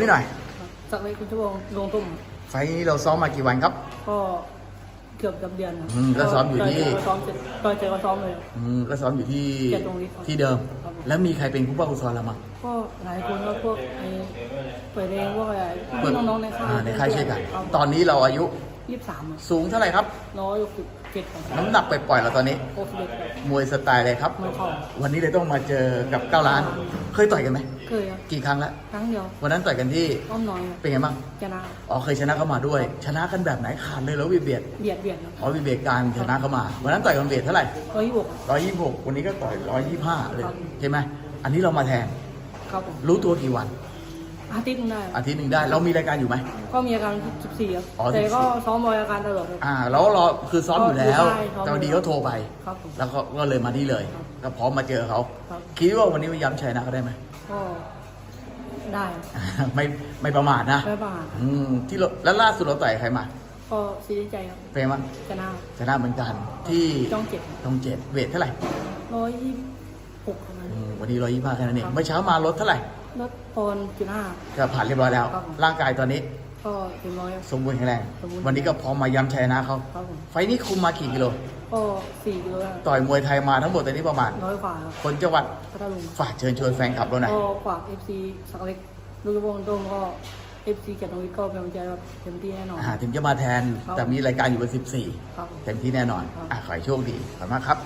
นี่หน่อยสักเล็กคุณชั่วโมงลงตุ้มไฟล์นี้เราซ้อมมากี่วันครับ ก็เกือบกับเดือนครับอืมก็ซ้อมอยู่ที่ ก็ซ้อมเสร็จก็เจอก็ซ้อมเลย อืมก็ซ้อมอยู่ที่เกียรติตรงฤทธิ์ครับที่เดิม ครับ แล้วมีใครเป็นผู้ป้าอุซอนเรามั้งก็หลายคนก็พวกไอ้เปิดเองพวกอะไรพวกน้องๆในค่ายอ่าในค่ายช่วยกัน ครับตอนนี้เราอายุยี่สิบสามสูงเท่าไหร่ครับ ร้อยหกสิบ เจ็ดของน้ำหนักไปปล่อยๆเราตอนนี้ โคสิบเอ็ดครับมวยสไตล์เลยครับ มันเข้าวันนี้เลยต้องมาเจอกับเก้าล้าน เคยต่อยกันไหม เคยครับกี่ครั้งแล้ว ครั้งเดียววันนั้นต่อยกันที่ อ้อมน้อยครับเป็นไงบ้าง ชนะอ๋อเคยชนะเข้ามาด้วย ชนะกันแบบไหนขาดเลยแล้ววีเบียดเบียดเบียดครับอ๋อวีเบียดการชนะเข้ามา วันนั้นต่อยกันเบียดเท่าไหร่ร้อยยี่สิบหกร้อยยี่สิบหกวันนี้ก็ต่อยร้อยยี่สิบห้าเลยครับ ใช่ไหมอันนี้เรามาแทน ครับผมรู้ตัวกี่วัน อาทิตย์หนึงได้ครับอาทิตย์หนึ่งได้เรามีรายการอยู่ไหม ก็มีอาการสิบสี่ครับอ๋อแต่ก็14 ซ้อมบอยอาการตลอดครับ อ่า แล้วเราคือซ้อมอยู่แล้วใช่ซ้อม แต่วันดีเขาโทรไป ครับผม แล้วก็ก็เลยมาที่เลยครับก็พร้อมมาเจอเขาครับ คิดว่าวันนี้ย้ำชัยนะเขาได้ไหม ก็ได้ครับไม่ไม่ประมาทนะไม่ประมาทอืมที่เราแล้วล่าสุดเราต่อยใครมาก็ซีดีใจครับเป็นไงบ้างชนะชนะเหมือนกันที่จ้องเจ็ดต้องเจ็ดเวทเท่าไหร่ร้อยยี่หกประมาณอืนี้ มวันนี้ร้อยยี่ห้าแค่นั้นเองครับ เมื่อเช้ามาลดเท่าไหร่ ลดปอนด์จุดห้าก็ผ่านเรียบร้อยแล้วครับผมร่างกายตอนนี้ ก็ถึงร้อยครับสมบูรณ์แข็งแรง สมบูรณ์ วันนี้ก็พร้อมมาย้ำชัยนะเขาครับผมไฟล์นี้คุมมากี่กิโล ก็สี่กิโลได้ต่อยมวยไทยมาทั้งหมดตอนนี้ประมาณร้อยกว่าครับคนจังหวัดพัทลุงฝากเชิญชวนแฟนคลับเราหน่อย ก็ฝากเอฟซีสักเล็กลูกวงโต้งก็เอฟซีเกียรตินวิทย์ก็เป็นกำลังใจครับเต็มที่แน่นอน อ่าถึงจะมาแทน ครับ แต่มีรายการอยู่วันครับผม14เต็มที่แน่นอน ครับ อะขอให้โชคดี ขอบคุณมากครับ